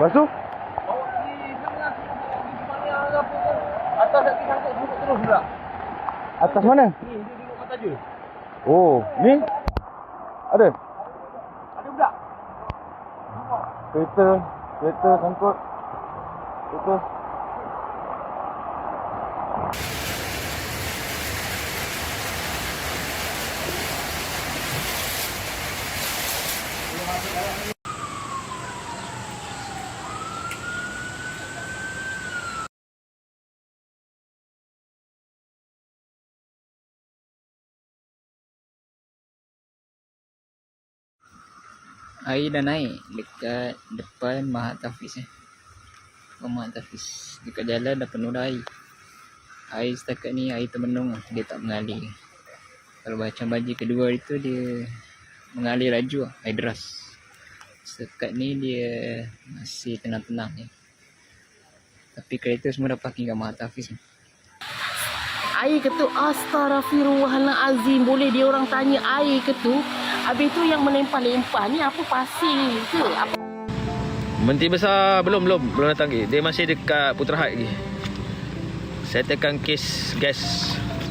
Lepas tu? Bawa di sana di mana apa tu. Atas nak sangkut sangkut terus pula. Atas mana? Ni dia tengok mata je. Oh, ni? Ada? Ada budak. Kereta, kereta sangkut. Kereta. Air dah naik dekat depan Mahat Tafiz eh. Depan Mahat Tafiz. Dekat jalan dah penuh dah air. Air setakat ni air termenung lah. Dia tak mengalir. Kalau macam banjir kedua itu dia mengalir laju lah. Air deras. Setakat ni dia masih tenang-tenang je. Tapi kereta semua dah parking kat Mahat Tafiz ni. Air ke tu Astaghfirullahalazim Boleh dia orang tanya air ke tu Habis tu yang melempah-lempah ni apa pasir ke apa Menti besar belum belum belum datang lagi. Dia masih dekat Putra Heights lagi. Saya tekan kes gas